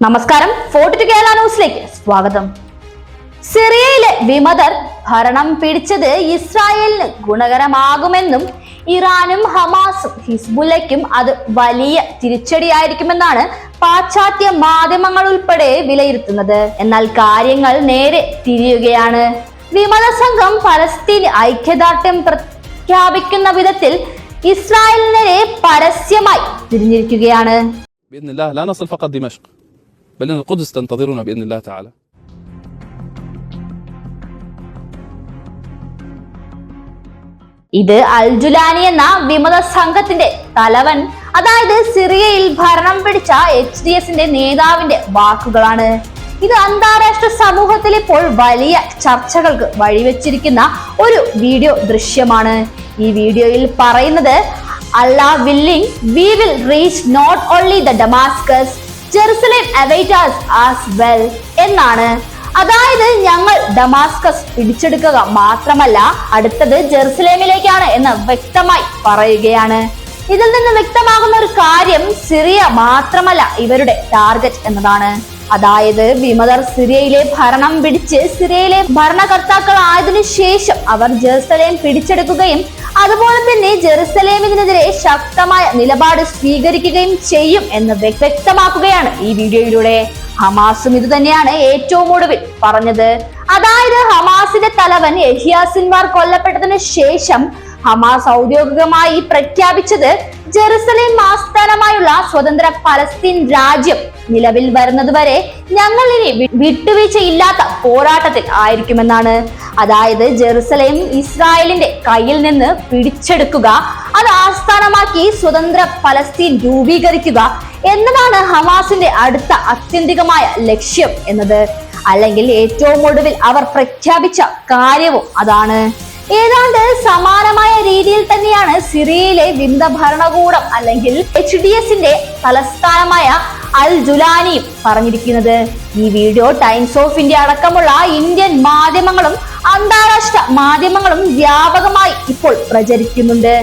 നമസ്കാരം. ഫോർട്ട് കേരള ന്യൂസിലേക്ക് സ്വാഗതം. സിറിയയിലെ വിമതർ ഭരണം പിടിച്ചത് ഇസ്രായേലിന് ഗുണകരമാകുമെന്നും ഇറാനും ഹമാസും ഹിസ്ബുല്ലയ്ക്കും അത് വലിയ തിരിച്ചടിയായിരിക്കുമെന്നാണ് പാശ്ചാത്യ മാധ്യമങ്ങൾ ഉൾപ്പെടെ വിലയിരുത്തുന്നത്. എന്നാൽ കാര്യങ്ങൾ നേരെ തിരിയുകയാണ്. വിമത സംഘം പലസ്തീൻ ഐക്യദാർഢ്യം പ്രഖ്യാപിക്കുന്ന വിധത്തിൽ ഇസ്രായേലിനെ പരസ്യമായി തിരിഞ്ഞിരിക്കുകയാണ്. بل ان القدس تنتظرنا باذن الله تعالى ഇത് അൽജുലാനി എന്ന വിമത സംഘത്തിന്റെ തലവൻ അതായത് സിറിയയിൽ ഭരണം പിടിച്ച എച്ച് ഡി എസിന്റെ നേതാവിന്റെ വാക്കുകളാണ് ഇത് അന്താരാഷ്ട്ര സമൂഹത്തിൽ ഇപ്പോൾ വലിയ ചർച്ചകൾക്ക് വഴിവെച്ചിരിക്കുന്ന ഒരു വീഡിയോ ദൃശ്യമാണ് ഈ വീഡിയോയിൽ പറയുന്നത് Allah willing we will reach not only the Damascus Jerusalem awaits as well എന്നാണ്. അതായത് ഞങ്ങൾ ഡമാസ്കസ് പിടിച്ചെടുക്കുക മാത്രമല്ല അടുത്തത് ജെറുസലേമിലേക്കാണ് എന്ന് വ്യക്തമായി പറയുകയാണ്. ഇതിൽ നിന്ന് വ്യക്തമാകുന്ന ഒരു കാര്യം സിറിയ മാത്രമല്ല ഇവരുടെ ടാർഗറ്റ് എന്നതാണ്. അതായത് വിമതർ സിറിയയിലെ ഭരണം പിടിച്ച് സിറിയയിലെ ഭരണകർത്താക്കൾ ആയതിനു ശേഷം അവർ ജെറുസലേം പിടിച്ചെടുക്കുകയും അതുപോലെ തന്നെ ജെറുസലേമിനെതിരെ ശക്തമായ നിലപാട് സ്വീകരിക്കുകയും ചെയ്യും എന്ന് വ്യക്തമാക്കുകയാണ് ഈ വീഡിയോയിലൂടെ. ഹമാസും ഇത് തന്നെയാണ് ഏറ്റവും ഒടുവിൽ പറഞ്ഞത്. അതായത് ഹമാസിന്റെ തലവൻ എഹിയാസിൻവാർ കൊല്ലപ്പെട്ടതിന് ശേഷം ഹമാസ് ഔദ്യോഗികമായി പ്രഖ്യാപിച്ചത് ജെറുസലേം ആസ്ഥാനമായുള്ള സ്വതന്ത്ര പലസ്തീൻ രാജ്യം നിലവിൽ വരുന്നതുവരെ ഞങ്ങൾ ഇനി വിട്ടുവീഴ്ചയില്ലാത്ത പോരാട്ടത്തിൽ ആയിരിക്കുമെന്നാണ്. അതായത് ജെറുസലേം ഇസ്രായേലിന്റെ കയ്യിൽ നിന്ന് പിടിച്ചെടുക്കുക അത് ആസ്ഥാനമാക്കി സ്വതന്ത്ര പലസ്തീൻ രൂപീകരിക്കുക എന്നതാണ് ഹമാസിന്റെ അടുത്ത അത്യന്തികമായ ലക്ഷ്യം എന്നത്. അല്ലെങ്കിൽ ഏറ്റവും ഒടുവിൽ അവർ പ്രഖ്യാപിച്ച കാര്യവും അതാണ്. ഏതാണ്ട് സമാനമായ രീതിയിൽ തന്നെയാണ് സിറിയയിലെ വിമത ഭരണകൂടം അല്ലെങ്കിൽ എച്ച് ഡി എസിന്റെ തലസ്ഥാനമായ അൽ ജുലാനിയും പറഞ്ഞിരിക്കുന്നത്. ഈ വീഡിയോ ടൈംസ് ഓഫ് ഇന്ത്യ അടക്കമുള്ള ഇന്ത്യൻ മാധ്യമങ്ങളും അന്താരാഷ്ട്ര മാധ്യമങ്ങളും വ്യാപകമായി ഇപ്പോൾ പ്രചരിക്കുന്നുണ്ട്.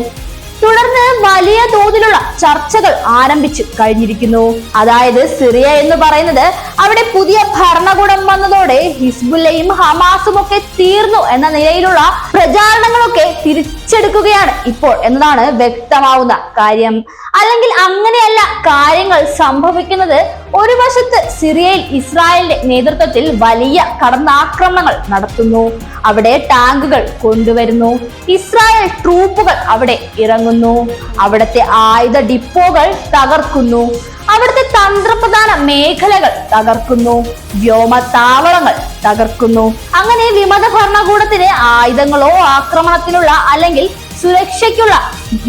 തുടർന്ന് വലിയ തോതിലുള്ള ചർച്ചകൾ ആരംഭിച്ചു കഴിഞ്ഞിരിക്കുന്നു. അതായത് സിറിയ എന്ന് പറയുന്നത് അവിടെ പുതിയ ഭരണകൂടം വന്നതോടെ ഹിസ്ബുല്ലയും ഹമാസും ഒക്കെ തീർന്നു എന്ന നിലയിലുള്ള പ്രചാരണങ്ങളൊക്കെ തിരിച്ചെടുക്കുകയാണ് ഇപ്പോൾ എന്നതാണ് വ്യക്തമാവുന്ന കാര്യം. അല്ലെങ്കിൽ അങ്ങനെയല്ല കാര്യങ്ങൾ സംഭവിക്കുന്നത് ഒരു വശത്ത് സിറിയയിൽ ഇസ്രായേലിന്റെ നേതൃത്വത്തിൽ വലിയ കടന്നാക്രമണങ്ങൾ നടത്തുന്നു. അവിടെ ടാങ്കുകൾ കൊണ്ടുവരുന്നു. ഇസ്രായേൽ ട്രൂപ്പുകൾ അവിടെ ഇറങ്ങുന്നു. അവിടുത്തെ ആയുധ ഡിപ്പോകൾ തകർക്കുന്നു. അവിടുത്തെ തന്ത്രപ്രധാന മേഖലകൾ തകർക്കുന്നു. വ്യോമ താവളങ്ങൾ തകർക്കുന്നു. അങ്ങനെ വിമത ഭരണകൂടത്തിന് ആയുധങ്ങളോ ആക്രമണത്തിനുള്ള അല്ലെങ്കിൽ സുരക്ഷയ്ക്കുള്ള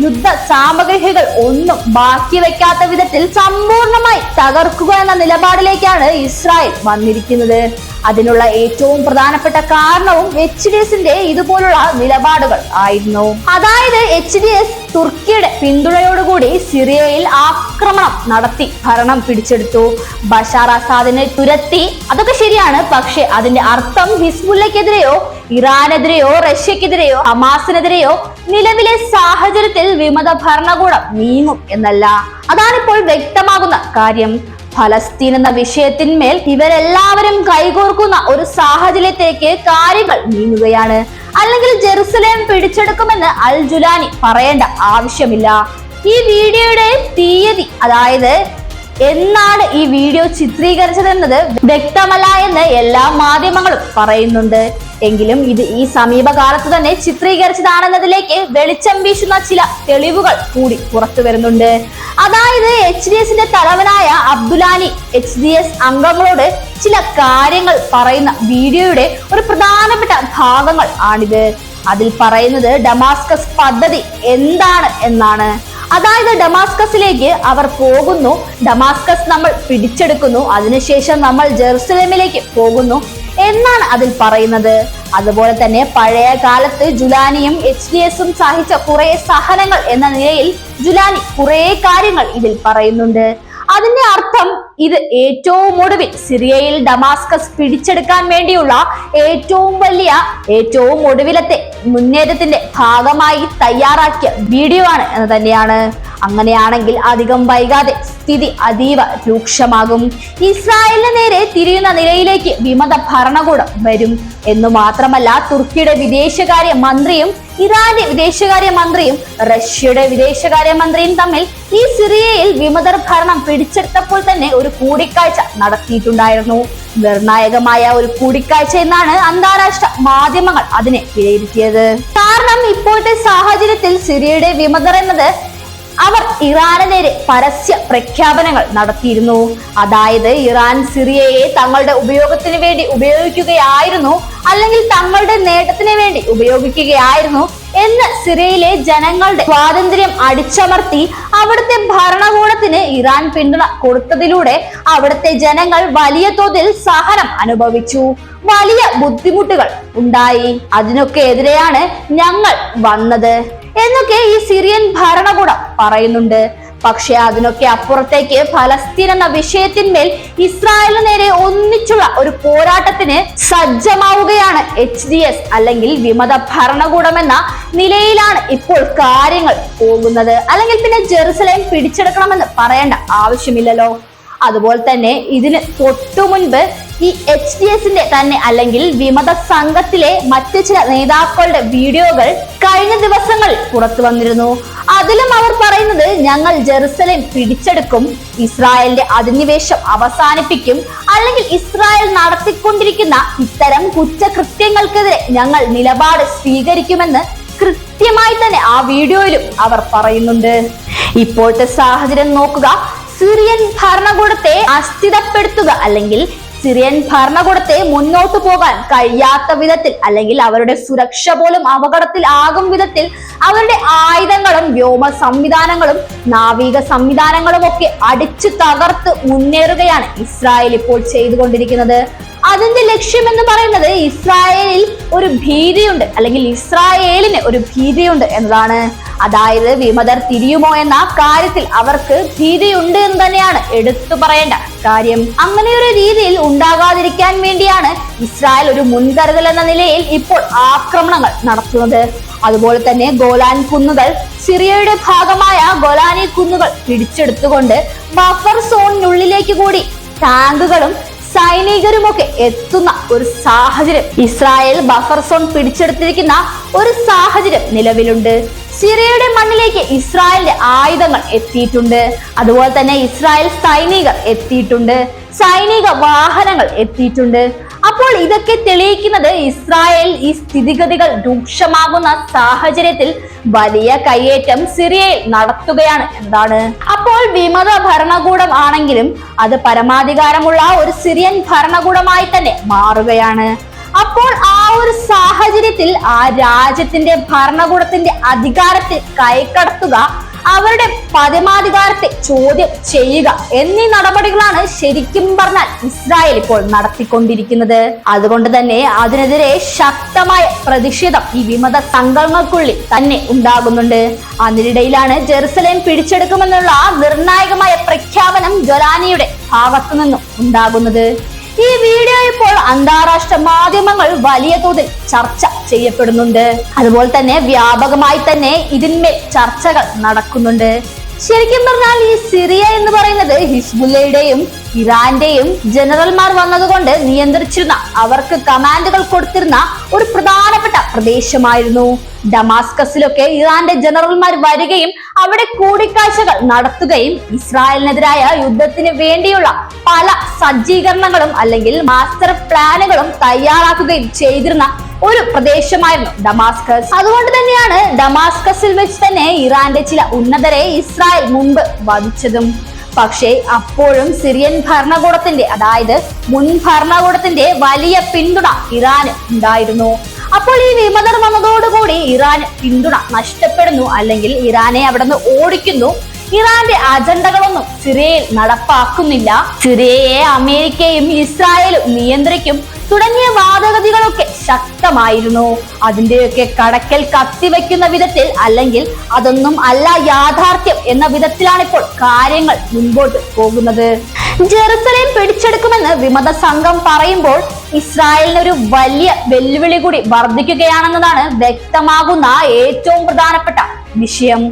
യുദ്ധ സാമഗ്രികൾ ഒന്നും ബാക്കി വെക്കാത്ത വിധത്തിൽ സമ്പൂർണമായി തകർക്കുക എന്ന നിലപാടിലേക്കാണ് ഇസ്രായേൽ വന്നിരിക്കുന്നത്. അതിനുള്ള ഏറ്റവും പ്രധാനപ്പെട്ട കാരണവും എച്ച് ഡി എസിന്റെ ഇതുപോലുള്ള നിലപാടുകൾ ആയിരുന്നു. അതായത് എച്ച് ഡി എസ് തുർക്കിയുടെ പിന്തുണയോടുകൂടി സിറിയയിൽ ആക്രമണം നടത്തി ഭരണം പിടിച്ചെടുത്തു. ബഷാർ അസാദിനെ തുരത്തി. അതൊക്കെ ശരിയാണ് പക്ഷെ അതിന്റെ അർത്ഥം ഹിസ്ബുല്ലക്കെതിരെയോ ഇറാനെതിരെയോ റഷ്യക്കെതിരെയോ ഹമാസിനെതിരെയോ നിലവിലെ സാഹചര്യത്തിൽ വിമത ഭരണകൂടം നീങ്ങും എന്നല്ല. അതാണിപ്പോൾ വ്യക്തമാകുന്ന കാര്യം. ഫലസ്തീൻ എന്ന വിഷയത്തിന്മേൽ ഇവരെല്ലാവരും കൈകോർക്കുന്ന ഒരു സാഹചര്യത്തേക്ക് കാര്യങ്ങൾ നീങ്ങുകയാണ്. അല്ലെങ്കിൽ ജെറുസലേം പിടിച്ചെടുക്കുമെന്ന് അൽ ജുലാനി പറയേണ്ട ആവശ്യമില്ല. ഈ വീഡിയോയുടെ തീയതി അതായത് എന്നാണ് ഈ വീഡിയോ ചിത്രീകരിച്ചതെന്നത് വ്യക്തമല്ല എന്ന് എല്ലാ മാധ്യമങ്ങളും പറയുന്നുണ്ട്. എങ്കിലും ഇത് ഈ സമീപകാലത്ത് തന്നെ ചിത്രീകരിച്ചതാണെന്നതിലേക്ക് വെളിച്ചം വീശുന്ന ചില തെളിവുകൾ കൂടി പുറത്തു വരുന്നുണ്ട്. അതായത് എച്ച് ഡി എസിന്റെ തലവനായ അബ്ദുലാനി എച്ച് ഡി എസ് അംഗങ്ങളോട് ചില കാര്യങ്ങൾ പറയുന്ന വീഡിയോയുടെ ഒരു പ്രധാനപ്പെട്ട ഭാഗങ്ങൾ ആണിത്. അതിൽ പറയുന്നത് ഡമാസ്കസ് പദ്ധതി എന്താണ് എന്നാണ്. അതായത് ഡമാസ്കസിലേക്ക് അവർ പോകുന്നു. ഡമാസ്കസ് നമ്മൾ പിടിച്ചെടുക്കുന്നു. അതിനുശേഷം നമ്മൾ ജെറുസലേമിലേക്ക് പോകുന്നു. എന്നാണ് അതിൽ പറയുന്നത്. അതുപോലെ തന്നെ പഴയ കാലത്ത് ജുലാനിയും എച്ച് ഡി എസും സഹിച്ച കുറെ സഹനങ്ങൾ എന്ന നിലയിൽ ജുലാനി കുറെ കാര്യങ്ങൾ ഇതിൽ പറയുന്നുണ്ട്. അതിന്റെ അർത്ഥം ഇത് ഏറ്റവും ഒടുവിൽ സിറിയയിൽ ഡമാസ്കസ് പിടിച്ചെടുക്കാൻ വേണ്ടിയുള്ള ഏറ്റവും വലിയ ഏറ്റവും ഒടുവിലത്തെ മുന്നേറ്റത്തിന്റെ ഭാഗമായി തയ്യാറാക്കിയ വീഡിയോ ആണ് എന്ന് തന്നെയാണ്. അങ്ങനെയാണെങ്കിൽ അധികം വൈകാതെ സ്ഥിതി അതീവ രൂക്ഷമാകും. ഇസ്രായേലിന് നേരെ തിരിയുന്ന നിലയിലേക്ക് വിമത ഭരണകൂടം വരും. എന്നു മാത്രമല്ല തുർക്കിയുടെ വിദേശകാര്യ മന്ത്രിയും ഇറാന്റെ വിദേശകാര്യ മന്ത്രിയും റഷ്യയുടെ വിദേശകാര്യ മന്ത്രിയും തമ്മിൽ ഈ സിറിയയിൽ വിമതർ ഭരണം പിടിച്ചെടുത്തപ്പോൾ തന്നെ ഒരു കൂടിക്കാഴ്ച നടത്തിയിട്ടുണ്ടായിരുന്നു. നിർണായകമായ ഒരു കൂടിക്കാഴ്ച എന്നാണ് അന്താരാഷ്ട്ര മാധ്യമങ്ങൾ അതിനെ വിലയിരുത്തിയത്. കാരണം ഇപ്പോഴത്തെ സാഹചര്യത്തിൽ സിറിയയുടെ വിമതർ എന്നത് അവർ ഇറാന് നേരെ പരസ്യ പ്രഖ്യാപനങ്ങൾ നടത്തിയിരുന്നു. അതായത് ഇറാൻ സിറിയയെ തങ്ങളുടെ ഉപയോഗത്തിന് വേണ്ടി ഉപയോഗിക്കുകയായിരുന്നു അല്ലെങ്കിൽ തങ്ങളുടെ നേട്ടത്തിന് വേണ്ടി ഉപയോഗിക്കുകയായിരുന്നു എന്ന് സിറിയയിലെ ജനങ്ങളുടെ സ്വാതന്ത്ര്യം അടിച്ചമർത്തി അവിടുത്തെ ഭരണകൂടത്തിന് ഇറാൻ പിന്തുണ കൊടുത്തതിലൂടെ അവിടുത്തെ ജനങ്ങൾ വലിയ തോതിൽ സഹനം അനുഭവിച്ചു. വലിയ ബുദ്ധിമുട്ടുകൾ ഉണ്ടായി. അതിനൊക്കെ എതിരെയാണ് ഞങ്ങൾ വന്നത് എന്നൊക്കെ ഈ സിറിയൻ ഭരണകൂടം പറയുന്നുണ്ട്. പക്ഷെ അതിനൊക്കെ അപ്പുറത്തേക്ക് ഫലസ്തീൻ എന്ന വിഷയത്തിന്മേൽ ഇസ്രായേലിന് നേരെ ഒന്നിച്ചുള്ള ഒരു പോരാട്ടത്തിന് സജ്ജമാവുകയാണ് എച്ച് ഡി എസ് അല്ലെങ്കിൽ വിമത ഭരണകൂടം എന്ന നിലയിലാണ് ഇപ്പോൾ കാര്യങ്ങൾ പോകുന്നത്. അല്ലെങ്കിൽ പിന്നെ ജെറുസലേം പിടിച്ചെടുക്കണമെന്ന് പറയേണ്ട ആവശ്യമില്ലല്ലോ. അതുപോലെ തന്നെ ഇതിന് തൊട്ടു മുൻപ് ഈ എച്ച് ഡി എസിന്റെ തന്നെ അല്ലെങ്കിൽ വിമത സംഘത്തിലെ മറ്റു ചില നേതാക്കളുടെ വീഡിയോകൾ കഴിഞ്ഞ ദിവസങ്ങൾ പുറത്തു വന്നിരുന്നു. അതിലും അവർ പറയുന്നത് ഞങ്ങൾ ജെറുസലേം പിടിച്ചെടുക്കും ഇസ്രായേലിന്റെ അധിനിവേശം അവസാനിപ്പിക്കും അല്ലെങ്കിൽ ഇസ്രായേൽ നടത്തിക്കൊണ്ടിരിക്കുന്ന ഇത്തരം കുറ്റകൃത്യങ്ങൾക്കെതിരെ ഞങ്ങൾ നിലപാട് സ്വീകരിക്കുമെന്ന് കൃത്യമായി തന്നെ ആ വീഡിയോയിലും അവർ പറയുന്നുണ്ട്. ഇപ്പോഴത്തെ സാഹചര്യം നോക്കുക. സിറിയൻ ഭരണകൂടത്തെ അസ്ഥിരപ്പെടുത്തുക അല്ലെങ്കിൽ സിറിയൻ ഭരണകൂടത്തെ മുന്നോട്ടു പോകാൻ കഴിയാത്ത വിധത്തിൽ അല്ലെങ്കിൽ അവരുടെ സുരക്ഷ പോലും അപകടത്തിൽ ആകും വിധത്തിൽ അവരുടെ ആയുധങ്ങളും വ്യോമ സംവിധാനങ്ങളും നാവിക സംവിധാനങ്ങളും ഒക്കെ അടിച്ചു തകർത്ത് മുന്നേറുകയാണ് ഇസ്രായേൽ ഇപ്പോൾ ചെയ്തുകൊണ്ടിരിക്കുന്നത്. അതിന്റെ ലക്ഷ്യം എന്ന് പറയുന്നത് ഇസ്രായേലിൽ ഒരു ഭീതിയുണ്ട് അല്ലെങ്കിൽ ഇസ്രായേലിന് ഒരു ഭീതിയുണ്ട് എന്നതാണ്. അതായത് വിമതർ തിരിയുമോ എന്ന കാര്യത്തിൽ അവർക്ക് ഭീതിയുണ്ട് എന്ന് തന്നെയാണ് എടുത്തു പറയേണ്ട കാര്യം. അങ്ങനെ ഒരു രീതിയിൽ ഉണ്ടാകാതിരിക്കാൻ വേണ്ടിയാണ് ഇസ്രായേൽ ഒരു മുൻകരുതൽ എന്ന നിലയിൽ ഇപ്പോൾ ആക്രമണങ്ങൾ നടത്തുന്നത്. അതുപോലെ തന്നെ ഗോലാൻ കുന്നുകൾ സിറിയയുടെ ഭാഗമായ ഗോലാനി കുന്നുകൾ പിടിച്ചെടുത്തുകൊണ്ട് ബഫർ സോണിനുള്ളിലേക്ക് കൂടി ടാങ്കുകളും സൈനികരുമൊക്കെ എത്തുന്ന ഒരു സാഹചര്യം. ഇസ്രായേൽ ബഫർ സോൺ പിടിച്ചെടുത്തിരിക്കുന്ന ഒരു സാഹചര്യം നിലവിലുണ്ട്. സിറിയയുടെ മണ്ണിലേക്ക് ഇസ്രായേലിന്റെ ആയുധങ്ങൾ എത്തിയിട്ടുണ്ട്. അതുപോലെ തന്നെ ഇസ്രായേൽ സൈനികർ എത്തിയിട്ടുണ്ട്. സൈനിക വാഹനങ്ങൾ എത്തിയിട്ടുണ്ട്. അപ്പോൾ ഇതൊക്കെ തെളിയിക്കുന്നത് ഇസ്രായേൽ ഈ സ്ഥിതിഗതികൾ രൂക്ഷമാകുന്ന സാഹചര്യത്തിൽ വലിയ കയ്യേറ്റം സിറിയയിൽ നടത്തുകയാണ്. എന്താണ്? അപ്പോൾ വിമത ഭരണകൂടം ആണെങ്കിലും അത് പരമാധികാരമുള്ള ഒരു സിറിയൻ ഭരണകൂടമായി തന്നെ മാറുകയാണ്. അപ്പോൾ ആ ഒരു സാഹചര്യത്തിൽ ആ രാജ്യത്തിന്റെ ഭരണകൂടത്തിന്റെ അധികാരത്തിൽ കൈക്കടത്തുക അവരുടെ പരമാധികാരത്തെ ചോദ്യം ചെയ്യുക എന്നീ നടപടികളാണ് ശരിക്കും പറഞ്ഞാൽ ഇസ്രായേൽ ഇപ്പോൾ നടത്തിക്കൊണ്ടിരിക്കുന്നത്. അതുകൊണ്ട് തന്നെ അതിനെതിരെ ശക്തമായ പ്രതിഷേധം ഈ വിമത സംഘങ്ങൾക്കുള്ളിൽ തന്നെ ഉണ്ടാകുന്നുണ്ട്. അതിനിടയിലാണ് ജെറുസലേം പിടിച്ചെടുക്കുമെന്നുള്ള നിർണായകമായ പ്രഖ്യാപനം ജൊലാനിയുടെ ഭാഗത്തു നിന്നും ഉണ്ടാകുന്നത്. ഈ വീഡിയോ ഇപ്പോൾ അന്താരാഷ്ട്ര മാധ്യമങ്ങൾ വലിയ തോതിൽ ചർച്ച ചെയ്യപ്പെടുന്നുണ്ട്. അതുപോലെ തന്നെ വ്യാപകമായി തന്നെ ഇതിന്മേൽ ചർച്ചകൾ നടക്കുന്നുണ്ട്. ശരിക്കും പറഞ്ഞാൽ ഈ സിറിയ എന്ന് പറയുന്നത് ഹിസ്ബുല്ലയുടെയും ഇറാന്റെയും ജനറൽമാർ വന്നതുകൊണ്ട് നിയന്ത്രിച്ചിരുന്ന അവർക്ക് കമാൻഡുകൾ കൊടുത്തിരുന്ന ഒരു പ്രധാനപ്പെട്ട പ്രദേശമായിരുന്നു. ഡമാസ്കസിലൊക്കെ ഇറാന്റെ ജനറൽമാർ വരികയും അവിടെ കൂടിക്കാഴ്ചകൾ നടത്തുകയും ഇസ്രായേലിനെതിരായ യുദ്ധത്തിന് വേണ്ടിയുള്ള പല സജ്ജീകരണങ്ങളും അല്ലെങ്കിൽ മാസ്റ്റർ പ്ലാനുകളും തയ്യാറാക്കുകയും ചെയ്തിരുന്ന ഒരു പ്രദേശമായിരുന്നു ഡമാസ്കസ്. അതുകൊണ്ട് തന്നെയാണ് ഡമാസ്കസിൽ വെച്ച് തന്നെ ഇറാന്റെ ചില ഉന്നതരെ ഇസ്രായേൽ മുമ്പ് വധിച്ചതും. പക്ഷേ അപ്പോഴും സിറിയൻ ഭരണകൂടത്തിന്റെ അതായത് മുൻ ഭരണകൂടത്തിന്റെ വലിയ പിന്തുണ ഇറാന് ഉണ്ടായിരുന്നു. അപ്പോൾ ഈ വിമതർ വന്നതോടുകൂടി ഇറാന് പിന്തുണ നഷ്ടപ്പെടുന്നു അല്ലെങ്കിൽ ഇറാനെ അവിടെ നിന്ന് ഓടിക്കുന്നു. ഇറാന്റെ അജണ്ടകളൊന്നും സിറിയയിൽ നടപ്പാക്കുന്നില്ല. സിറിയയെ അമേരിക്കയും ഇസ്രായേലും നിയന്ത്രിക്കും. തുടങ്ങിയ വാദഗതികളൊക്കെ ശക്തമായിരുന്നു. അതിന്റെയൊക്കെ കടക്കൽ കത്തിവെക്കുന്ന വിധത്തിൽ അല്ലെങ്കിൽ അതൊന്നും അല്ല യാഥാർത്ഥ്യം എന്ന വിധത്തിലാണ് ഇപ്പോൾ കാര്യങ്ങൾ മുൻപോട്ട് പോകുന്നത്. ജെറുസലേം പിടിച്ചെടുക്കുമെന്ന് വിമത സംഘം പറയുമ്പോൾ ഇസ്രായേലിന് ഒരു വലിയ വെല്ലുവിളി കൂടി വർദ്ധിക്കുകയാണെന്നതാണ് വ്യക്തമാകുന്ന ഏറ്റവും പ്രധാനപ്പെട്ട വിഷയം.